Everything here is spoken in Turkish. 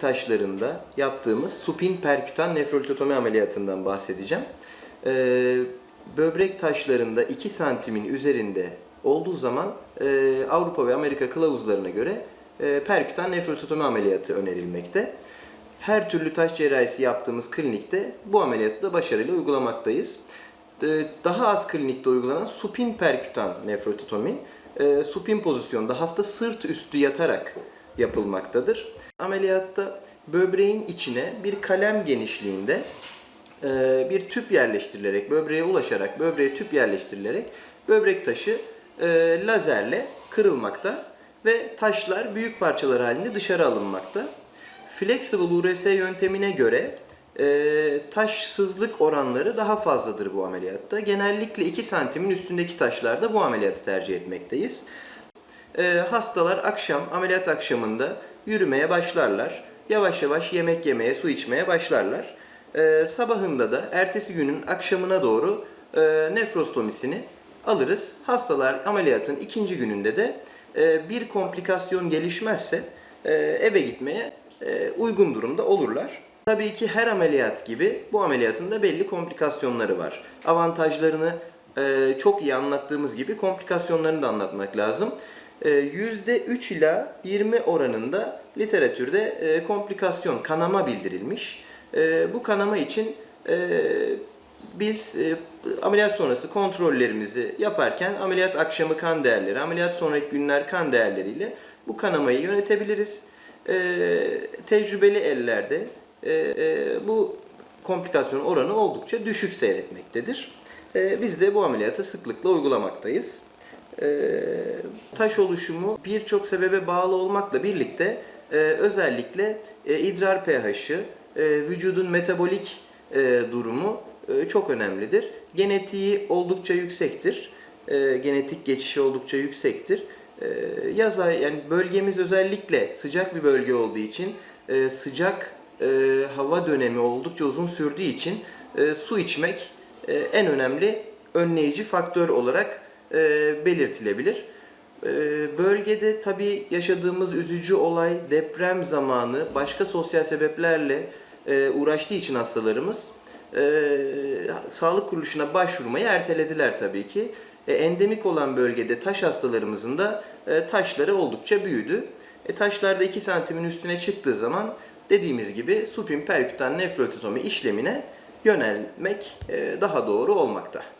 taşlarında yaptığımız supin perkütan nefrolitotomi ameliyatından bahsedeceğim. Ee, böbrek taşlarında 2 santimin üzerinde olduğu zaman e, Avrupa ve Amerika kılavuzlarına göre e, perkütan nefrolitotomi ameliyatı önerilmekte. Her türlü taş cerrahisi yaptığımız klinikte bu ameliyatı da başarıyla uygulamaktayız. Ee, Daha az klinikte uygulanan supin perkütan nefrototomi, e, supin pozisyonda hasta sırt üstü yatarak yapılmaktadır. Ameliyatta böbreğin içine bir kalem genişliğinde e, bir tüp yerleştirilerek, böbreğe ulaşarak, böbreğe tüp yerleştirilerek böbrek taşı e, lazerle kırılmakta ve taşlar büyük parçalar halinde dışarı alınmakta. Flexible URS yöntemine göre e, taşsızlık oranları daha fazladır bu ameliyatta. Genellikle 2 santimin üstündeki taşlarda bu ameliyatı tercih etmekteyiz. E, hastalar akşam, ameliyat akşamında yürümeye başlarlar. Yavaş yavaş yemek yemeye, su içmeye başlarlar. E, sabahında da ertesi günün akşamına doğru e, nefrostomisini alırız. Hastalar ameliyatın ikinci gününde de e, bir komplikasyon gelişmezse e, eve gitmeye e, uygun durumda olurlar. Tabii ki her ameliyat gibi bu ameliyatın da belli komplikasyonları var. Avantajlarını e, çok iyi anlattığımız gibi komplikasyonlarını da anlatmak lazım. E, %3 ila 20 oranında literatürde e, komplikasyon, kanama bildirilmiş. E, bu kanama için e, biz e, ameliyat sonrası kontrollerimizi yaparken ameliyat akşamı kan değerleri, ameliyat sonraki günler kan değerleriyle bu kanamayı yönetebiliriz. E, tecrübeli ellerde bu komplikasyon oranı oldukça düşük seyretmektedir. Biz de bu ameliyatı sıklıkla uygulamaktayız. E, taş oluşumu birçok sebebe bağlı olmakla birlikte e, özellikle e, idrar pH'ı, e, vücudun metabolik durumu çok önemlidir. Genetiği oldukça yüksektir. Genetik geçişi oldukça yüksektir. Yaz ay yani bölgemiz özellikle sıcak bir bölge olduğu için sıcak hava dönemi oldukça uzun sürdüğü için su içmek en önemli önleyici faktör olarak e, belirtilebilir. E, bölgede tabii yaşadığımız üzücü olay deprem zamanı başka sosyal sebeplerle e, uğraştığı için hastalarımız e, sağlık kuruluşuna başvurmayı ertelediler tabii ki. E, endemik olan bölgede taş hastalarımızın da e, taşları oldukça büyüdü. E, taşlarda 2 santimin üstüne çıktığı zaman dediğimiz gibi supin perkütan nefrototomi işlemine yönelmek e, daha doğru olmakta.